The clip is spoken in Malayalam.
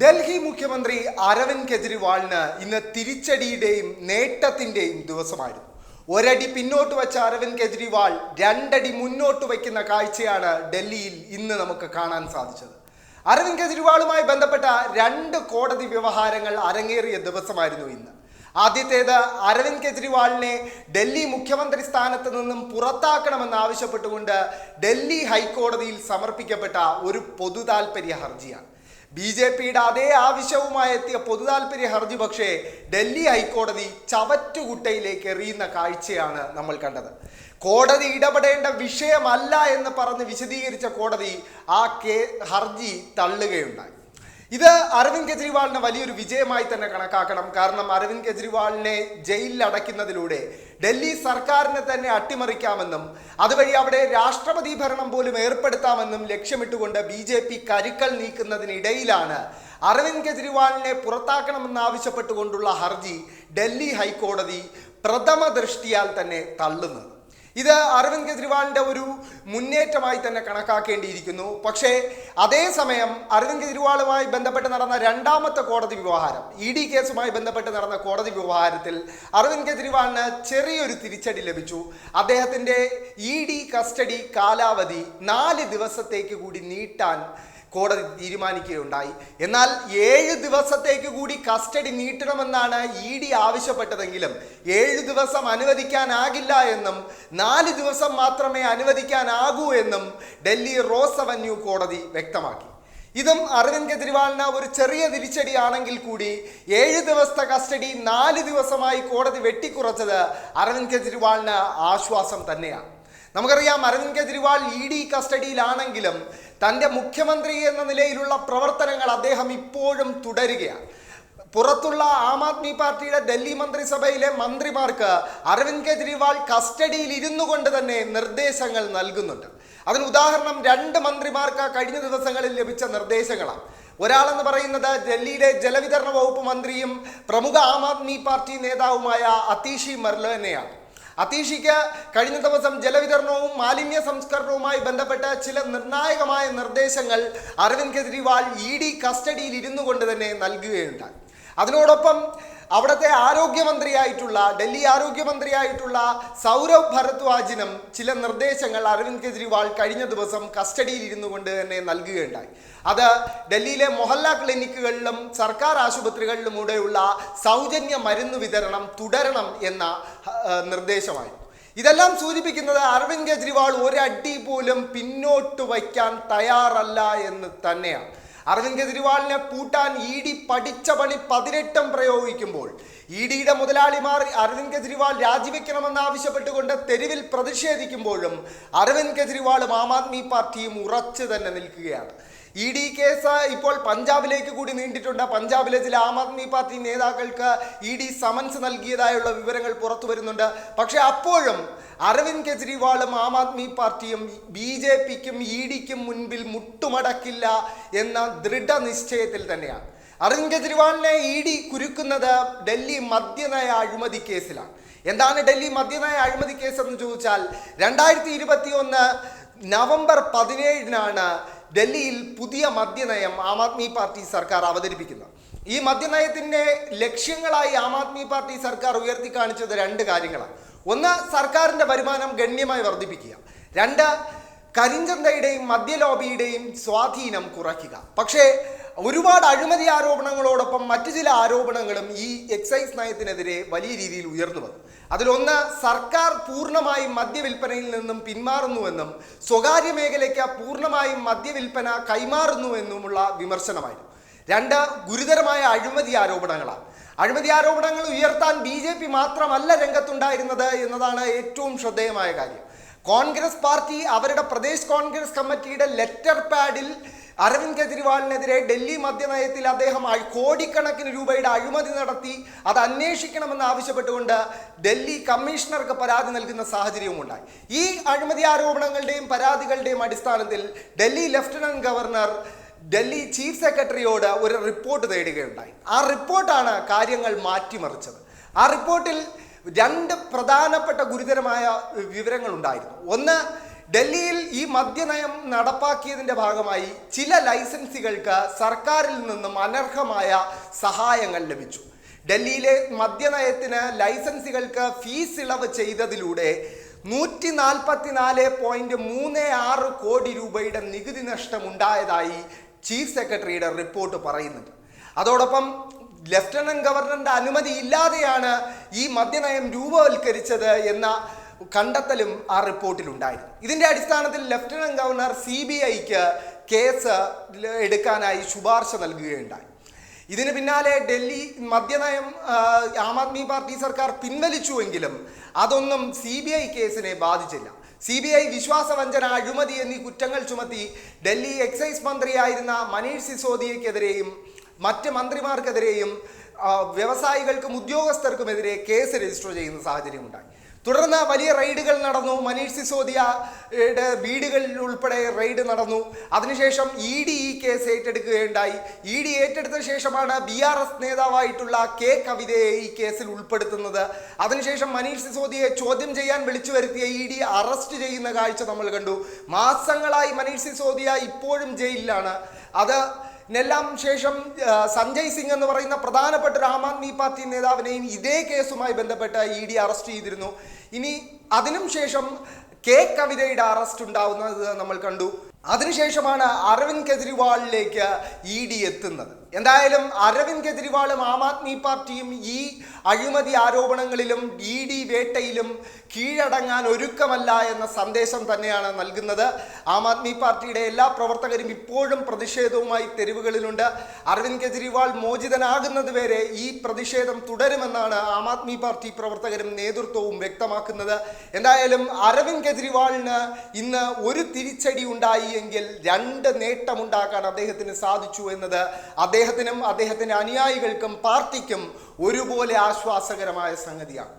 ഡൽഹി മുഖ്യമന്ത്രി അരവിന്ദ് കെജ്രിവാളിന് ഇന്ന് തിരിച്ചടിയുടെയും നേട്ടത്തിന്റെയും ദിവസമായിരുന്നു. ഒരടി പിന്നോട്ട് വെച്ച അരവിന്ദ് കെജ്രിവാൾ രണ്ടടി മുന്നോട്ട് വയ്ക്കുന്ന കാഴ്ചയാണ് ഡൽഹിയിൽ ഇന്ന് നമുക്ക് കാണാൻ സാധിച്ചത്. അരവിന്ദ് കെജ്രിവാളുമായി ബന്ധപ്പെട്ട രണ്ട് കോടതി വ്യവഹാരങ്ങൾ അരങ്ങേറിയ ദിവസമായിരുന്നു ഇന്ന്. ആദ്യത്തേത് അരവിന്ദ് കെജ്രിവാളിനെ ഡൽഹി മുഖ്യമന്ത്രി സ്ഥാനത്ത് നിന്നും പുറത്താക്കണമെന്ന് ആവശ്യപ്പെട്ടുകൊണ്ട് ഡൽഹി ഹൈക്കോടതിയിൽ സമർപ്പിക്കപ്പെട്ട ഒരു പൊതുതാൽപര്യ ഹർജിയാണ്. ബി ജെ പിയുടെ അതേ ആവശ്യവുമായി എത്തിയ പൊതു താൽപര്യ ഹർജി പക്ഷേ ഡൽഹി ഹൈക്കോടതി ചവറ്റുകുട്ടയിലേക്ക് എറിയുന്ന കാഴ്ചയാണ് നമ്മൾ കണ്ടത്. കോടതി ഇടപെടേണ്ട വിഷയമല്ല എന്ന് പറഞ്ഞ് വിശദീകരിച്ച കോടതി ആ കേ ഹർജി തള്ളുകയുണ്ടായി. ഇത് അരവിന്ദ് കെജ്രിവാളിന് വലിയൊരു വിജയമായി തന്നെ കണക്കാക്കണം. കാരണം അരവിന്ദ് കെജ്രിവാളിനെ ജയിലിൽ അടയ്ക്കുന്നതിലൂടെ ഡൽഹി സർക്കാരിനെ തന്നെ അട്ടിമറിക്കാമെന്നും അതുവഴി അവിടെ രാഷ്ട്രപതി ഭരണം പോലും ഏർപ്പെടുത്താമെന്നും ലക്ഷ്യമിട്ടുകൊണ്ട് ബി ജെ പി കരുക്കൾ നീക്കുന്നതിനിടയിലാണ് അരവിന്ദ് കെജ്രിവാളിനെ പുറത്താക്കണമെന്നാവശ്യപ്പെട്ടുകൊണ്ടുള്ള ഹർജി ഡൽഹി ഹൈക്കോടതി പ്രഥമ ദൃഷ്ടിയാൽ തന്നെ തള്ളുന്നത്. ഇത് അരവിന്ദ് കെജ്രിവാളിന്റെ ഒരു മുന്നേറ്റമായി തന്നെ കണക്കാക്കേണ്ടിയിരിക്കുന്നു. പക്ഷേ അതേസമയം അരവിന്ദ് കെജ്രിവാളുമായി ബന്ധപ്പെട്ട് നടന്ന രണ്ടാമത്തെ കോടതി വ്യവഹാരം ഇ ഡി കേസുമായി ബന്ധപ്പെട്ട് നടന്ന കോടതി വ്യവഹാരത്തിൽ അരവിന്ദ് കെജ്രിവാളിന് ചെറിയൊരു തിരിച്ചടി ലഭിച്ചു. അദ്ദേഹത്തിന്റെ ഇ ഡി കസ്റ്റഡി കാലാവധി നാല് ദിവസത്തേക്ക് കൂടി നീട്ടാൻ കോടതി തീരുമാനിക്കുകയുണ്ടായി. എന്നാൽ ഏഴ് ദിവസത്തേക്ക് കൂടി കസ്റ്റഡി നീട്ടണമെന്നാണ് ഇ ഡി ആവശ്യപ്പെട്ടതെങ്കിലും ഏഴ് ദിവസം അനുവദിക്കാനാകില്ല എന്നും നാല് ദിവസം മാത്രമേ അനുവദിക്കാനാകൂ എന്നും ഡൽഹി റോസ് അവന്യൂ കോടതി വ്യക്തമാക്കി. ഇതും അരവിന്ദ് കെജ്രിവാളിന് ഒരു ചെറിയ തിരിച്ചടിയാണെങ്കിൽ കൂടി ഏഴ് ദിവസത്തെ കസ്റ്റഡി നാല് ദിവസമായി കോടതി വെട്ടിക്കുറച്ചത് അരവിന്ദ് കെജ്രിവാളിന് ആശ്വാസം തന്നെയാണ്. നമുക്കറിയാം അരവിന്ദ് കെജ്രിവാൾ ഇ ഡി കസ്റ്റഡിയിലാണെങ്കിലും തന്റെ മുഖ്യമന്ത്രി എന്ന നിലയിലുള്ള പ്രവർത്തനങ്ങൾ അദ്ദേഹം ഇപ്പോഴും തുടരുകയാണ്. പുറത്തുള്ള ആം ആദ്മി പാർട്ടിയുടെ ഡൽഹി മന്ത്രിസഭയിലെ മന്ത്രിമാർക്ക് അരവിന്ദ് കെജ്രിവാൾ കസ്റ്റഡിയിൽ ഇരുന്നു കൊണ്ട് തന്നെ നിർദ്ദേശങ്ങൾ നൽകുന്നുണ്ട്. അതിന് ഉദാഹരണം രണ്ട് മന്ത്രിമാർക്ക് കഴിഞ്ഞ ദിവസങ്ങളിൽ ലഭിച്ച നിർദ്ദേശങ്ങളാണ്. ഒരാളെന്ന് പറയുന്നത് ഡൽഹിയിലെ ജലവിതരണ വകുപ്പ് മന്ത്രിയും പ്രമുഖ ആം ആദ്മി പാർട്ടി നേതാവുമായ അതീഷി മെർലോനെയാണ്. അതീഷിക്ക് കഴിഞ്ഞ ദിവസം ജലവിതരണവും മാലിന്യ സംസ്കരണവുമായി ബന്ധപ്പെട്ട ചില നിർണായകമായ നിർദ്ദേശങ്ങൾ അരവിന്ദ് കെജ്രിവാൾ ഇ ഡി കസ്റ്റഡിയിൽ ഇരുന്നു കൊണ്ട് തന്നെ നൽകുകയുണ്ടായി. അതിനോടൊപ്പം അവിടുത്തെ ആരോഗ്യമന്ത്രിയായിട്ടുള്ള ഡൽഹി ആരോഗ്യമന്ത്രിയായിട്ടുള്ള സൗരവ് ഭരദ്വാജിനും ചില നിർദ്ദേശങ്ങൾ അരവിന്ദ് കെജ്രിവാൾ കഴിഞ്ഞ ദിവസം കസ്റ്റഡിയിൽ ഇരുന്നു കൊണ്ട് തന്നെ നൽകുകയുണ്ടായി. അത് ഡൽഹിയിലെ മൊഹല്ല ക്ലിനിക്കുകളിലും സർക്കാർ ആശുപത്രികളിലുമൂടെയുള്ള സൗജന്യ മരുന്ന് വിതരണം തുടരണം എന്ന നിർദ്ദേശമായിരുന്നു. ഇതെല്ലാം സൂചിപ്പിക്കുന്നത് അരവിന്ദ് കെജ്രിവാൾ ഒരടി പോലും പിന്നോട്ട് വയ്ക്കാൻ തയ്യാറല്ല എന്ന് തന്നെയാണ്. അരവിന്ദ് കെജ്രിവാളിനെ പൂട്ടാൻ ഇ ഡി പഠിച്ച പണി പതിനെട്ടും പ്രയോഗിക്കുമ്പോൾ ഇ ഡിയുടെ മുതലാളിമാർ അരവിന്ദ് കെജ്രിവാൾ രാജിവെക്കണമെന്ന് ആവശ്യപ്പെട്ടുകൊണ്ട് തെരുവിൽ പ്രതിഷേധിക്കുമ്പോഴും അരവിന്ദ് കെജ്രിവാളും ആം ആദ്മി പാർട്ടിയും ഉറച്ചു തന്നെ നിൽക്കുകയാണ്. ഇ ഡി കേസ് ഇപ്പോൾ പഞ്ചാബിലേക്ക് കൂടി നീണ്ടിട്ടുണ്ട്. പഞ്ചാബിലെ ചില ആം ആദ്മി പാർട്ടി നേതാക്കൾക്ക് ഇ ഡി സമൻസ് നൽകിയതായുള്ള വിവരങ്ങൾ പുറത്തു വരുന്നുണ്ട്. പക്ഷെ അപ്പോഴും അരവിന്ദ് കെജ്രിവാളും ആം ആദ്മി പാർട്ടിയും ബി ജെ പിക്കും ഇ ഡിക്കും മുൻപിൽ മുട്ടുമടക്കില്ല എന്ന ദൃഢനിശ്ചയത്തിൽ തന്നെയാണ്. അരവിന്ദ് കെജ്രിവാളിനെ ഇ ഡി കുരുക്കുന്നത് ഡൽഹി മദ്യനയ അഴിമതി കേസിലാണ്. എന്താണ് ഡൽഹി മദ്യനയ അഴിമതി കേസ് എന്ന് ചോദിച്ചാൽ രണ്ടായിരത്തി ഇരുപത്തി ഒന്ന് നവംബർ പതിനേഴിനാണ് ഡൽഹിയിൽ പുതിയ മദ്യനയം ആം ആദ്മി പാർട്ടി സർക്കാർ അവതരിപ്പിക്കുന്നത് ഈ മദ്യനയത്തിന്റെ ലക്ഷ്യങ്ങളായി ആം ആദ്മി പാർട്ടി സർക്കാർ ഉയർത്തി കാണിച്ചത് രണ്ട് കാര്യങ്ങളാണ്. ഒന്ന് സർക്കാരിന്റെ വരുമാനം ഗണ്യമായി വർദ്ധിപ്പിക്കുക. രണ്ട് കരിഞ്ചന്തയുടെയും മദ്യലോബിയുടെയും സ്വാധീനം കുറയ്ക്കുക. പക്ഷേ ഒരുപാട് അഴിമതി ആരോപണങ്ങളോടൊപ്പം മറ്റു ചില ആരോപണങ്ങളും ഈ എക്സൈസ് നയത്തിനെതിരെ വലിയ രീതിയിൽ ഉയർന്നു വന്നു അതിലൊന്ന് സർക്കാർ പൂർണമായും മദ്യവിൽപ്പനയിൽ നിന്നും പിന്മാറുന്നുവെന്നും സ്വകാര്യ മേഖലയ്ക്ക് പൂർണമായും മദ്യവിൽപ്പന കൈമാറുന്നുവെന്നുമുള്ള വിമർശനമായിരുന്നു. രണ്ട് ഗുരുതരമായ അഴിമതി ആരോപണങ്ങളാണ്. അഴിമതി ആരോപണങ്ങൾ ഉയർത്താൻ ബി ജെ പി മാത്രമല്ല രംഗത്തുണ്ടായിരുന്നത് എന്നതാണ് ഏറ്റവും ശ്രദ്ധേയമായ കാര്യം. കോൺഗ്രസ് പാർട്ടി അവരുടെ പ്രദേശ് കോൺഗ്രസ് കമ്മിറ്റിയുടെ ലെറ്റർ പാഡിൽ അരവിന്ദ് കെജ്രിവാളിനെതിരെ ഡൽഹി മദ്യനയത്തിൽ അദ്ദേഹം കോടിക്കണക്കിന് രൂപയുടെ അഴിമതി നടത്തി അത് അന്വേഷിക്കണമെന്ന് ആവശ്യപ്പെട്ടുകൊണ്ട് ഡൽഹി കമ്മീഷണർക്ക് പരാതി നൽകുന്ന സാഹചര്യവും ഉണ്ടായി. ഈ അഴിമതി ആരോപണങ്ങളുടെയും പരാതികളുടെയും അടിസ്ഥാനത്തിൽ Delhi lieutenant governor Delhi chief സെക്രട്ടറിയോട് ഒരു റിപ്പോർട്ട് തേടുകയുണ്ടായി. ആ റിപ്പോർട്ടാണ് കാര്യങ്ങൾ മാറ്റിമറിച്ചത്. ആ റിപ്പോർട്ടിൽ രണ്ട് പ്രധാനപ്പെട്ട ഗുരുതരമായ വിവരങ്ങൾ ഉണ്ടായിരുന്നു ഒന്ന് ഡൽഹിയിൽ ഈ മദ്യനയം നടപ്പാക്കിയതിന്റെ ഭാഗമായി ചില ലൈസൻസികൾക്ക് സർക്കാരിൽ നിന്നും അനർഹമായ സഹായങ്ങൾ ലഭിച്ചു. ഡൽഹിയിലെ മദ്യനയത്തിന് ലൈസൻസുകൾക്ക് ഫീസ് ഇളവ് ചെയ്തതിലൂടെ നൂറ്റി നാൽപ്പത്തിനാല് പോയിന്റ് മൂന്ന് ആറ് കോടി രൂപയുടെ നികുതി നഷ്ടമുണ്ടായതായി ചീഫ് സെക്രട്ടറിയുടെ റിപ്പോർട്ട് പറയുന്നുണ്ട്. അതോടൊപ്പം ലഫ്റ്റനന്റ് ഗവർണറുടെ അനുമതി ഇല്ലാതെയാണ് ഈ മദ്യനയം രൂപവൽക്കരിച്ചത് എന്ന കണ്ടെത്തലും ആ റിപ്പോർട്ടിലുണ്ടായിരുന്നു ഇതിന്റെ അടിസ്ഥാനത്തിൽ ലഫ്റ്റനന്റ് ഗവർണർ സി ബി ഐക്ക് കേസ് എടുക്കാനായി ശുപാർശ നൽകുകയുണ്ടായി. ഇതിന് പിന്നാലെ ഡൽഹി മദ്യനയം ആ, ആദ്മി പാർട്ടി സർക്കാർ പിൻവലിച്ചുവെങ്കിലും അതൊന്നും സി ബി ഐ കേസിനെ ബാധിച്ചില്ല. സി ബി ഐ വിശ്വാസവഞ്ചന അഴിമതി എന്നീ കുറ്റങ്ങൾ ചുമത്തി ഡൽഹി എക്സൈസ് മന്ത്രിയായിരുന്ന മനീഷ് സിസോദിയക്കെതിരെയും മറ്റ് മന്ത്രിമാർക്കെതിരെയും വ്യവസായികൾക്കും ഉദ്യോഗസ്ഥർക്കുമെതിരെ കേസ് രജിസ്റ്റർ ചെയ്യുന്ന സാഹചര്യമുണ്ടായി. തുടർന്ന് വലിയ റെയ്ഡുകൾ നടന്നു. മനീഷ് സിസോദിയയുടെ വീടുകളിൽ ഉൾപ്പെടെ റെയ്ഡ് നടന്നു. അതിനുശേഷം ഇ ഡി ഈ കേസ് ഏറ്റെടുക്കുകയുണ്ടായി. ഇ ഡി ഏറ്റെടുത്ത ശേഷമാണ് ബി ആർ എസ് നേതാവായിട്ടുള്ള കെ കവിതയെ ഈ കേസിൽ ഉൾപ്പെടുത്തുന്നത്. അതിനുശേഷം മനീഷ് സിസോദിയെ ചോദ്യം ചെയ്യാൻ വിളിച്ചു വരുത്തിയ ഇ ഡി അറസ്റ്റ് ചെയ്യുന്ന കാഴ്ച നമ്മൾ കണ്ടു. മാസങ്ങളായി മനീഷ് സിസോദിയ ഇപ്പോഴും ജയിലിലാണ്. അത് നെല്ലാം ശേഷം സഞ്ജയ് സിംഗ് എന്ന് പറയുന്ന പ്രധാനപ്പെട്ട ഒരു ആം ആദ്മി പാർട്ടി നേതാവിനെയും ഇതേ കേസുമായി ബന്ധപ്പെട്ട് ഇ ഡി അറസ്റ്റ് ചെയ്തിരുന്നു. ഇനി അതിനും ശേഷം കെ കവിതയുടെ അറസ്റ്റ് ഉണ്ടാവുന്നത് നമ്മൾ കണ്ടു. അതിനുശേഷമാണ് അരവിന്ദ് കെജ്രിവാളിലേക്ക് ഇ ഡി എത്തുന്നത്. എന്തായാലും അരവിന്ദ് കെജ്രിവാളും ആം ആദ്മി പാർട്ടിയും ഈ അഴിമതി ആരോപണങ്ങളിലും ഇ ഡി വേട്ടയിലും കീഴടങ്ങാൻ ഒരുക്കമല്ല എന്ന സന്ദേശം തന്നെയാണ് നൽകുന്നത്. ആം ആദ്മി പാർട്ടിയുടെ എല്ലാ പ്രവർത്തകരും ഇപ്പോഴും പ്രതിഷേധവുമായി തെരുവുകളിലുണ്ട്. അരവിന്ദ് കെജ്രിവാൾ മോചിതനാകുന്നതുവരെ ഈ പ്രതിഷേധം തുടരുമെന്നാണ് ആം ആദ്മി പാർട്ടി പ്രവർത്തകരും നേതൃത്വവും വ്യക്തമാക്കുന്നത്. എന്തായാലും അരവിന്ദ് കെജ്രിവാളിന് ഇന്ന് ഒരു തിരിച്ചടി ഉണ്ടായി എങ്കിൽ രണ്ട് നേട്ടമുണ്ടാക്കാൻ അദ്ദേഹത്തിന് സാധിച്ചു എന്നത് അദ്ദേഹത്തിനും അദ്ദേഹത്തിന്റെ അനുയായികൾക്കും പാർട്ടിക്കും ഒരുപോലെ ആശ്വാസകരമായ സംഗതിയാണ്.